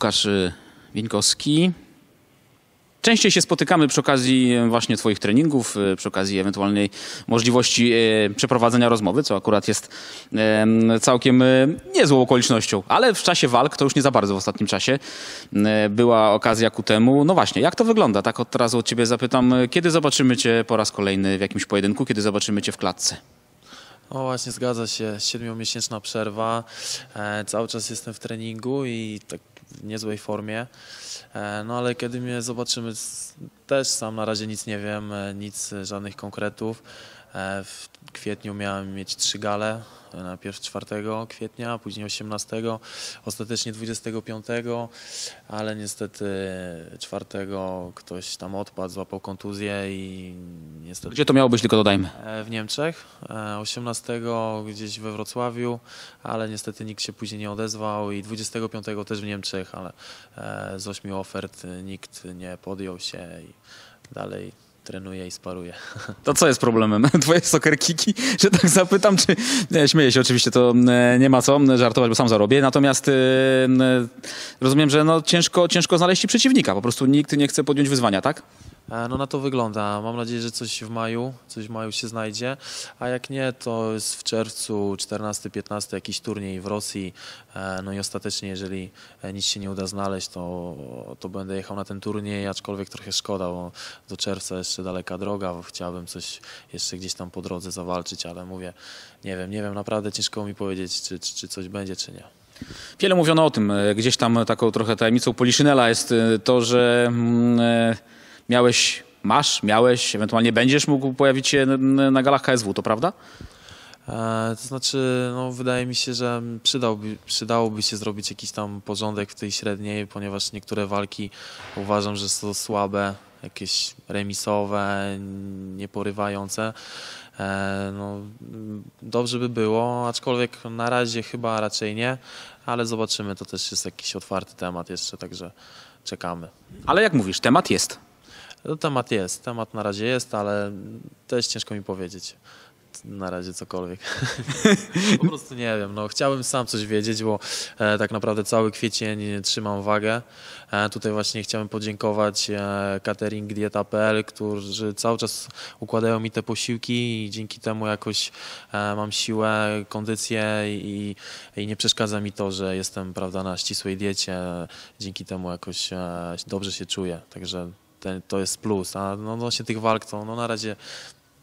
Łukasz y, Wieńkowski. Częściej się spotykamy przy okazji e, właśnie Twoich treningów, e, przy okazji ewentualnej możliwości przeprowadzenia rozmowy, co akurat jest całkiem niezłą okolicznością. Ale w czasie walk, to już nie za bardzo w ostatnim czasie, była okazja ku temu. No właśnie, jak to wygląda? Tak od razu od Ciebie zapytam, kiedy zobaczymy Cię po raz kolejny w jakimś pojedynku, kiedy zobaczymy Cię w klatce? O właśnie, zgadza się. Siedmiomiesięczna przerwa. E, cały czas jestem w treningu i tak w niezłej formie. E, no ale kiedy mnie zobaczymy, też sam na razie nic nie wiem, e, nic, e, żadnych konkretów. E, w kwietniu miałem mieć trzy gale. e, Najpierw 4 kwietnia, później 18, ostatecznie 25, ale niestety 4 ktoś tam odpadł, złapał kontuzję i niestety Gdzie to miało być, tylko dodajmy. E, w Niemczech, e, 18 gdzieś we Wrocławiu, ale niestety nikt się później nie odezwał i 25 też w Niemczech, ale z ośmiu ofert nikt nie podjął się i dalej trenuje i sparuje. To co jest problemem? Twoje soccer kiki, że tak zapytam, czy... Nie, śmieję się oczywiście, to e, nie ma co żartować, bo sam zarobię. Natomiast e, e, rozumiem, że no, ciężko, ciężko znaleźć ci przeciwnika. Po prostu nikt nie chce podjąć wyzwania, tak? E, No na to wygląda. Mam nadzieję, że coś w maju, coś w maju się znajdzie, a jak nie, to jest w czerwcu 14-15 jakiś turniej w Rosji. E, No i ostatecznie, jeżeli e, nic się nie uda znaleźć, to, to będę jechał na ten turniej, aczkolwiek trochę szkoda, bo do czerwca jeszcze daleka droga, bo chciałbym coś jeszcze gdzieś tam po drodze zawalczyć, ale mówię, nie wiem, nie wiem, naprawdę ciężko mi powiedzieć, czy, czy, czy coś będzie, czy nie. Wiele mówiono o tym. Gdzieś tam taką trochę tajemnicą Poliszynela jest to, że mm, miałeś, masz, miałeś, ewentualnie będziesz mógł pojawić się na galach KSW, to prawda? E, To znaczy, no, wydaje mi się, że przydałby, przydałoby się zrobić jakiś tam porządek w tej średniej, ponieważ niektóre walki uważam, że są słabe, jakieś remisowe, nieporywające. E, No, dobrze by było, aczkolwiek na razie chyba raczej nie, ale zobaczymy. To też jest jakiś otwarty temat jeszcze, także czekamy. Ale jak mówisz, temat jest. No, temat jest, temat na razie jest, ale też ciężko mi powiedzieć na razie cokolwiek. po prostu nie wiem, no chciałbym sam coś wiedzieć, bo e, tak naprawdę cały kwiecień trzymam wagę. E, tutaj właśnie chciałem podziękować e, catering dieta.pl, którzy cały czas układają mi te posiłki i dzięki temu jakoś e, mam siłę, kondycję i, i nie przeszkadza mi to, że jestem prawda, na ścisłej diecie. Dzięki temu jakoś e, dobrze się czuję, także to jest plus. A no, odnośnie tych walk to no, na razie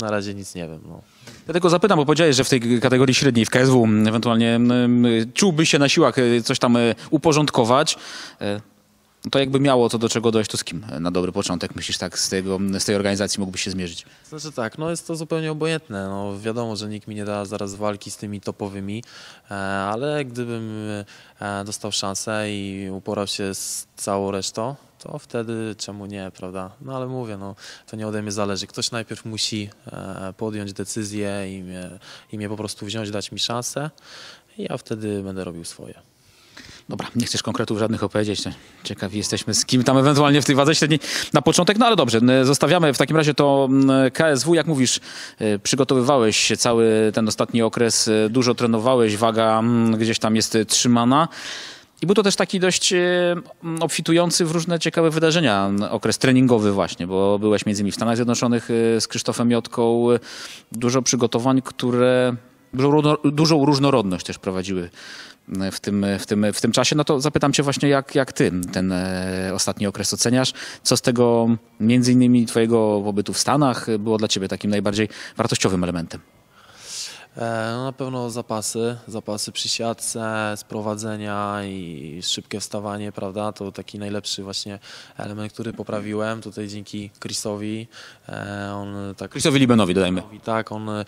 na razie nic nie wiem. No. Dlatego zapytam, bo powiedziałeś, że w tej kategorii średniej w KSW m, ewentualnie m, czułby się na siłach e, coś tam e, uporządkować. E, To jakby miało co do czego dojść, to z kim na dobry początek myślisz tak z, tego, z tej organizacji mógłbyś się zmierzyć? Znaczy tak, no jest to zupełnie obojętne. No, wiadomo, że nikt mi nie da zaraz walki z tymi topowymi, e, ale gdybym e, dostał szansę i uporał się z całą resztą, to wtedy czemu nie, prawda? No ale mówię, no, to nie ode mnie zależy. Ktoś najpierw musi e, podjąć decyzję i mnie, i mnie po prostu wziąć, dać mi szansę i ja wtedy będę robił swoje. Dobra, nie chcesz konkretów żadnych opowiedzieć. Ciekawi jesteśmy z kim tam ewentualnie w tej wadze średniej na początek. No ale dobrze, zostawiamy w takim razie to KSW. Jak mówisz, e, przygotowywałeś się cały ten ostatni okres, e, dużo trenowałeś, waga gdzieś tam jest trzymana. I był to też taki dość e, obfitujący w różne ciekawe wydarzenia okres treningowy właśnie, bo byłeś między innymi w Stanach Zjednoczonych e, z Krzysztofem Jotką. e, Dużo przygotowań, które dużą, różno- dużą różnorodność też prowadziły w tym, w tym, w tym czasie, no to zapytam cię właśnie, jak, jak ty ten e, ostatni okres oceniasz? Co z tego między innymi twojego pobytu w Stanach e, było dla ciebie takim najbardziej wartościowym elementem? E, No na pewno zapasy, zapasy przy siatce, sprowadzenia i szybkie wstawanie, prawda? To taki najlepszy właśnie element, który poprawiłem tutaj dzięki Chrisowi. E, On tak Chrisowi Libenowi dodajmy. tak, on e,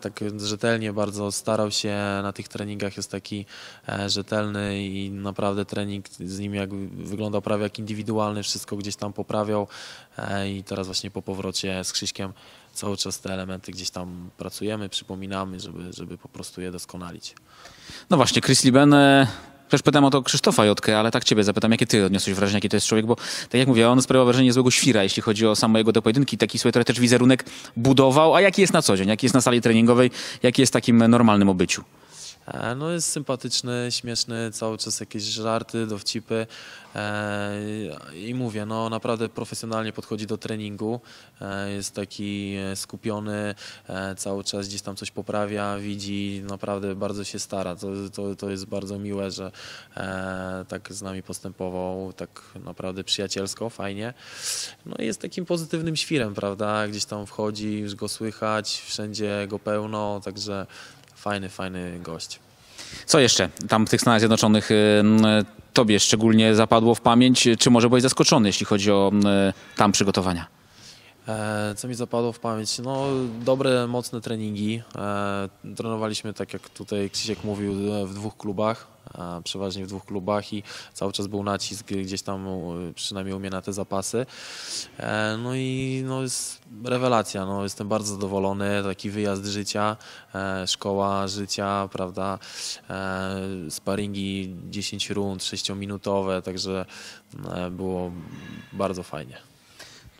tak rzetelnie bardzo starał się na tych treningach, jest taki rzetelny i naprawdę trening z nim jak wyglądał prawie jak indywidualny, wszystko gdzieś tam poprawiał i teraz właśnie po powrocie z Krzyśkiem cały czas te elementy gdzieś tam pracujemy, przypominamy, żeby, żeby po prostu je doskonalić. No właśnie, Chris Liben, e, też pytam o to Krzysztofa Jotkę, ale tak ciebie zapytam, jakie ty odniosłeś wrażenie, jaki to jest człowiek, bo tak jak mówię, on sprawiał wrażenie niezłego świra, jeśli chodzi o samo jego te pojedynki, taki sobie też wizerunek budował, a jaki jest na co dzień, jaki jest na sali treningowej, jaki jest takim normalnym obyciu? E, No jest sympatyczny, śmieszny, cały czas jakieś żarty, dowcipy. E, i mówię, no naprawdę profesjonalnie podchodzi do treningu, e, jest taki skupiony, cały czas gdzieś tam coś poprawia, widzi, naprawdę bardzo się stara, to, to, to jest bardzo miłe, że tak z nami postępował, tak naprawdę przyjacielsko, fajnie. No i jest takim pozytywnym świrem, prawda, gdzieś tam wchodzi, już go słychać, wszędzie go pełno, także fajny, fajny gość. Co jeszcze tam w tych Stanach Zjednoczonych y, tobie szczególnie zapadło w pamięć? Czy może byłeś zaskoczony, jeśli chodzi o tam przygotowania? E, Co mi zapadło w pamięć? No, dobre, mocne treningi. E, Trenowaliśmy, tak jak tutaj Krzysiek mówił, w dwóch klubach, przeważnie w dwóch klubach i cały czas był nacisk gdzieś tam, przynajmniej u mnie na te zapasy. E, No i no, jest rewelacja, no, jestem bardzo zadowolony, taki wyjazd życia, e, szkoła życia, prawda, e, sparingi 10 rund, 6-minutowe, także było bardzo fajnie.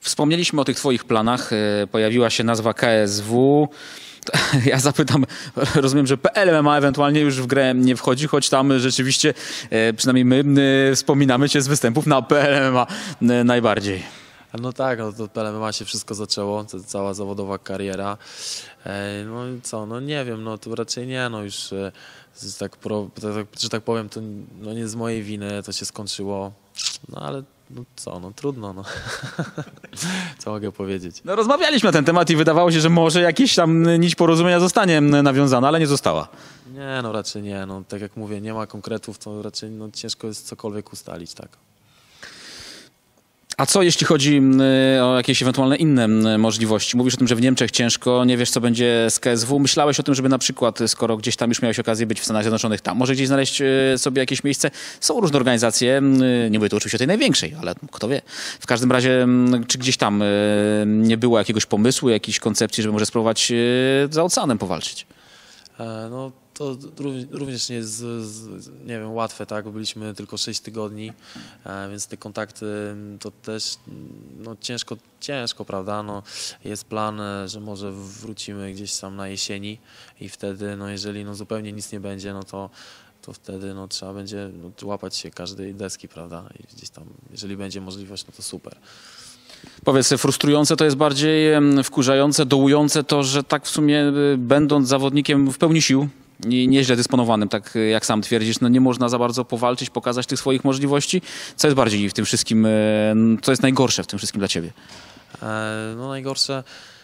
Wspomnieliśmy o tych twoich planach. Pojawiła się nazwa KSW. Ja zapytam, rozumiem, że PLMMA ewentualnie już w grę nie wchodzi, choć tam rzeczywiście, y, przynajmniej my y, wspominamy cię z występów na PLMMA y, najbardziej. No tak, no to PLMMA się wszystko zaczęło, cała zawodowa kariera. E, No co, no nie wiem, no to raczej nie, no już e, tak, pro, tak, że tak powiem, to no nie z mojej winy to się skończyło, no ale no co, no trudno, no. co mogę powiedzieć. No, rozmawialiśmy na ten temat i wydawało się, że może jakieś tam nić porozumienia zostanie m, nawiązana, ale nie została. Nie, no raczej nie, no tak jak mówię, nie ma konkretów, to raczej no, ciężko jest cokolwiek ustalić, tak. A co jeśli chodzi m, o jakieś ewentualne inne m, możliwości? Mówisz o tym, że w Niemczech ciężko, nie wiesz co będzie z KSW. Myślałeś o tym, żeby na przykład, skoro gdzieś tam już miałeś okazję być w Stanach Zjednoczonych, tam może gdzieś znaleźć e, sobie jakieś miejsce? Są różne organizacje, m, nie mówię tu oczywiście o tej największej, ale kto wie. W każdym razie, czy gdzieś tam e, nie było jakiegoś pomysłu, jakiejś koncepcji, żeby może spróbować e, za oceanem powalczyć? E, No to ró- również nie jest, nie wiem, łatwe, tak? Byliśmy tylko 6 tygodni, e, więc te kontakty mm, to też mm, no, ciężko, ciężko, prawda? No, jest plan, e, że może wrócimy gdzieś tam na jesieni i wtedy, no jeżeli no, zupełnie nic nie będzie, no to to wtedy no, trzeba będzie no, łapać się każdej deski, prawda? I gdzieś tam, jeżeli będzie możliwość, no to super. Powiedz, frustrujące to jest bardziej wkurzające, dołujące to, że tak w sumie y, będąc zawodnikiem w pełni sił, i nieźle dysponowanym, tak y, jak sam twierdzisz, no nie można za bardzo powalczyć, pokazać tych swoich możliwości. Co jest bardziej w tym wszystkim, y, co jest najgorsze w tym wszystkim dla ciebie? E, No najgorsze e,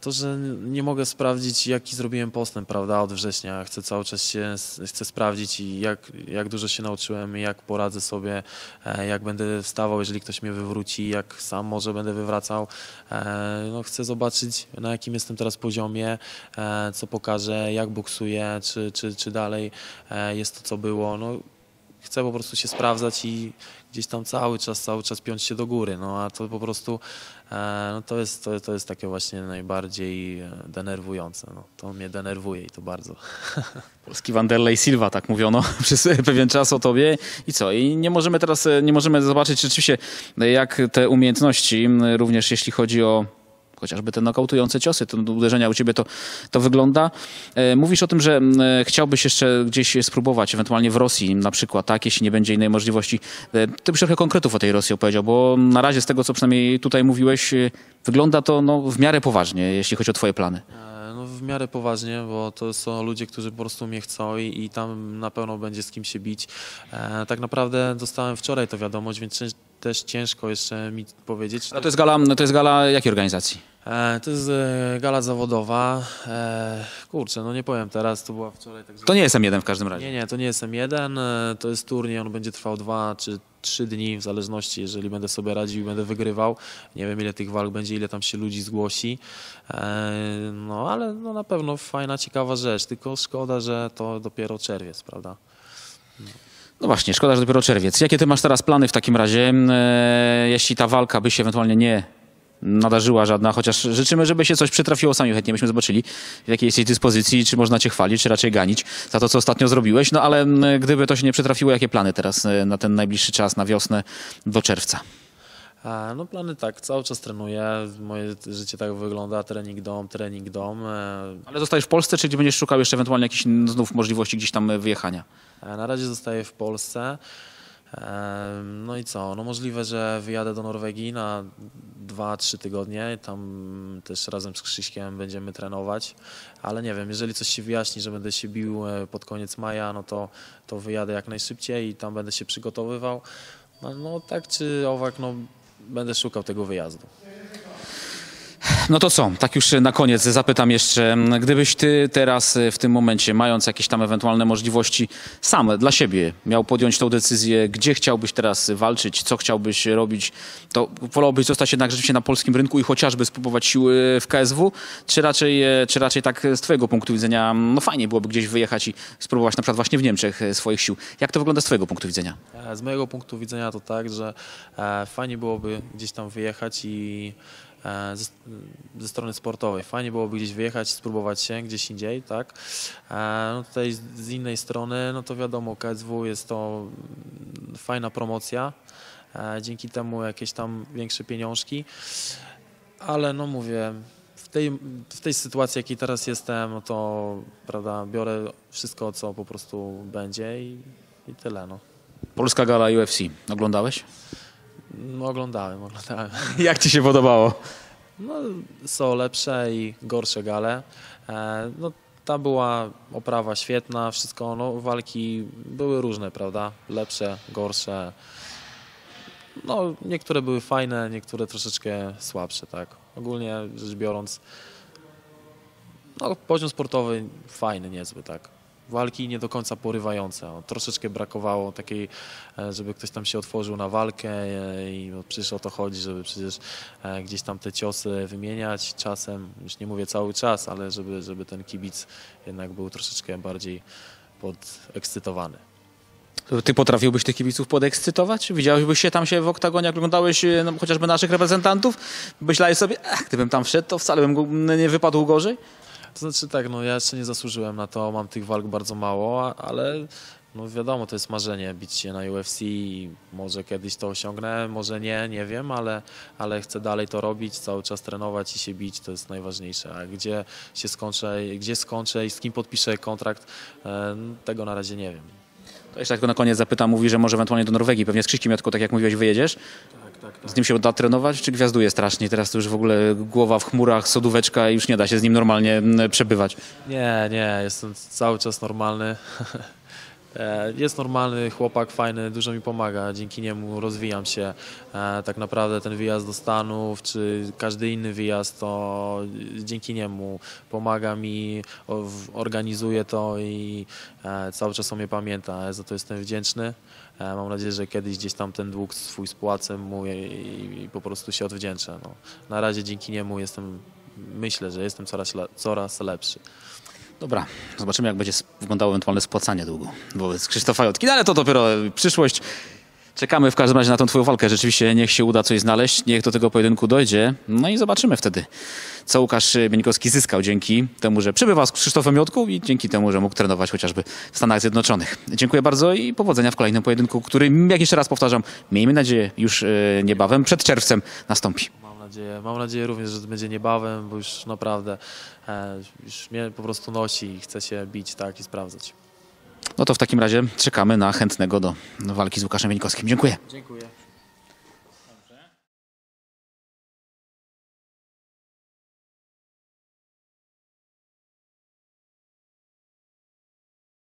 to, że nie mogę sprawdzić, jaki zrobiłem postęp, prawda, od września. Chcę cały czas się, chcę sprawdzić i jak, jak dużo się nauczyłem, jak poradzę sobie, e, jak będę wstawał, jeżeli ktoś mnie wywróci, jak sam może będę wywracał. E, No chcę zobaczyć, na jakim jestem teraz poziomie, e, co pokażę, jak boksuję, czy, czy, czy dalej e, jest to, co było. No, chcę po prostu się sprawdzać i gdzieś tam cały czas, cały czas piąć się do góry, no a to po prostu e, no to, jest, to, to jest takie właśnie najbardziej e, denerwujące, no. to mnie denerwuje i to bardzo. Polski Wanderlei Silva, tak mówiono przez pewien czas o tobie. I co? I nie możemy teraz, e, nie możemy zobaczyć rzeczywiście, jak te umiejętności, również jeśli chodzi o chociażby te nokautujące ciosy, te uderzenia u ciebie, to, to wygląda. E, Mówisz o tym, że m, chciałbyś jeszcze gdzieś spróbować, ewentualnie w Rosji na przykład, tak, jeśli nie będzie innej możliwości. E, Ty byś trochę konkretów o tej Rosji opowiedział, bo na razie z tego, co przynajmniej tutaj mówiłeś, e, wygląda to no, w miarę poważnie, jeśli chodzi o twoje plany. E, No w miarę poważnie, bo to są ludzie, którzy po prostu mnie chcą i, i tam na pewno będzie z kim się bić. E, tak naprawdę dostałem wczoraj to wiadomość, więc też ciężko jeszcze mi powiedzieć. A to jest gala, to jest gala jakiej organizacji? E, to jest e, gala zawodowa. E, kurczę, no nie powiem teraz, to była wczoraj. Także... To nie jest M1 w każdym razie. Nie, nie, to nie jest M1, e, to jest turniej, on będzie trwał dwa czy trzy dni, w zależności, jeżeli będę sobie radził i będę wygrywał. Nie wiem, ile tych walk będzie, ile tam się ludzi zgłosi. E, No, ale no, na pewno fajna, ciekawa rzecz, tylko szkoda, że to dopiero czerwiec, prawda? No właśnie, szkoda, że dopiero czerwiec. Jakie ty masz teraz plany w takim razie, e, jeśli ta walka by się ewentualnie nie nadarzyła żadna, chociaż życzymy, żeby się coś przytrafiło, sami chętnie byśmy zobaczyli, w jakiej jesteś dyspozycji, czy można cię chwalić, czy raczej ganić za to, co ostatnio zrobiłeś, no ale m, gdyby to się nie przytrafiło, jakie plany teraz e, na ten najbliższy czas, na wiosnę, do czerwca? No plany tak, cały czas trenuję, moje życie tak wygląda, trening dom, trening dom. E, Ale zostajesz w Polsce, czy będziesz szukał jeszcze ewentualnie jakichś znów możliwości gdzieś tam wyjechania? E, Na razie zostaję w Polsce. E, No i co? No możliwe, że wyjadę do Norwegii na 2-3 tygodnie. Tam też razem z Krzyśkiem będziemy trenować. Ale nie wiem, jeżeli coś się wyjaśni, że będę się bił pod koniec maja, no to, to wyjadę jak najszybciej i tam będę się przygotowywał. No, no tak czy owak, no będę szukał tego wyjazdu. No to co, tak już na koniec zapytam jeszcze, gdybyś ty teraz y, w tym momencie, mając jakieś tam ewentualne możliwości, sam dla siebie miał podjąć tą decyzję, gdzie chciałbyś teraz walczyć, co chciałbyś robić, to wolałbyś zostać jednak rzeczywiście na polskim rynku i chociażby spróbować siły w KSW, czy raczej, e, czy raczej tak z twojego punktu widzenia, no fajnie byłoby gdzieś wyjechać i spróbować na przykład właśnie w Niemczech e, swoich sił. Jak to wygląda z twojego punktu widzenia? E, Z mojego punktu widzenia to tak, że e, fajnie byłoby gdzieś tam wyjechać i ze, ze strony sportowej. Fajnie byłoby gdzieś wyjechać, spróbować się gdzieś indziej, tak? E, no tutaj z, innej strony, no to wiadomo, KSW jest to fajna promocja. E, dzięki temu jakieś tam większe pieniążki. Ale no mówię, w tej, w tej sytuacji, jakiej teraz jestem, no to prawda, biorę wszystko, co po prostu będzie i, i tyle. No. Polska gala UFC, oglądałeś? No, oglądałem, oglądałem. Jak ci się podobało? No, są lepsze i gorsze gale. E, no, ta była oprawa świetna, wszystko, no, walki były różne, prawda? Lepsze, gorsze. No, niektóre były fajne, niektóre troszeczkę słabsze, tak. Ogólnie rzecz biorąc, no, poziom sportowy fajny, niezły, tak. Walki nie do końca porywające. O, troszeczkę brakowało takiej, e, żeby ktoś tam się otworzył na walkę e, i no, przecież o to chodzi, żeby przecież e, gdzieś tam te ciosy wymieniać czasem, już nie mówię cały czas, ale żeby, żeby ten kibic jednak był troszeczkę bardziej podekscytowany. Ty potrafiłbyś tych kibiców podekscytować? Widziałbyś się tam się w oktagonie, jak oglądałeś no, chociażby naszych reprezentantów? Myślałeś sobie, ach, gdybym tam wszedł, to wcale bym nie wypadł gorzej? To znaczy tak, no ja jeszcze nie zasłużyłem na to, mam tych walk bardzo mało, ale no wiadomo, to jest marzenie, bić się na UFC i może kiedyś to osiągnę, może nie, nie wiem, ale, ale chcę dalej to robić, cały czas trenować i się bić, to jest najważniejsze. A gdzie się skończę, gdzie skończę i z kim podpiszę kontrakt, e, tego na razie nie wiem. To jeszcze tak na koniec zapytam, mówi, że może ewentualnie do Norwegii, pewnie z Krzyśkiem Jotko, tak jak mówiłeś, wyjedziesz. Tak, tak. Z nim się uda trenować, czy gwiazduje strasznie? Teraz to już w ogóle głowa w chmurach, sodóweczka i już nie da się z nim normalnie m, przebywać. Nie, nie, jestem cały czas normalny. E, Jest normalny chłopak, fajny, dużo mi pomaga, dzięki niemu rozwijam się. E, Tak naprawdę ten wyjazd do Stanów, czy każdy inny wyjazd, to dzięki niemu pomaga mi, organizuje to i e, cały czas o mnie pamięta. Za to jestem wdzięczny. E, Mam nadzieję, że kiedyś gdzieś tam ten dług swój spłacę mu i, i, po prostu się odwdzięczę. No. Na razie dzięki niemu jestem, myślę, że jestem coraz, coraz lepszy. Dobra, zobaczymy jak będzie wyglądało ewentualne spłacanie długu wobec Krzysztofa Jotki. No ale to dopiero e, przyszłość. Czekamy w każdym razie na tą twoją walkę. Rzeczywiście niech się uda coś znaleźć, niech do tego pojedynku dojdzie. No i zobaczymy wtedy, co Łukasz Bieńkowski zyskał dzięki temu, że przybywa z Krzysztofem Jotką i dzięki temu, że mógł trenować chociażby w Stanach Zjednoczonych. Dziękuję bardzo i powodzenia w kolejnym pojedynku, który, jak jeszcze raz powtarzam, miejmy nadzieję już e, niebawem, przed czerwcem nastąpi. Mam nadzieję, mam nadzieję również, że będzie niebawem, bo już naprawdę e, już mnie po prostu nosi i chce się bić tak i sprawdzać. No to w takim razie czekamy na chętnego do walki z Łukaszem Bieńkowskim. Dziękuję. Dziękuję.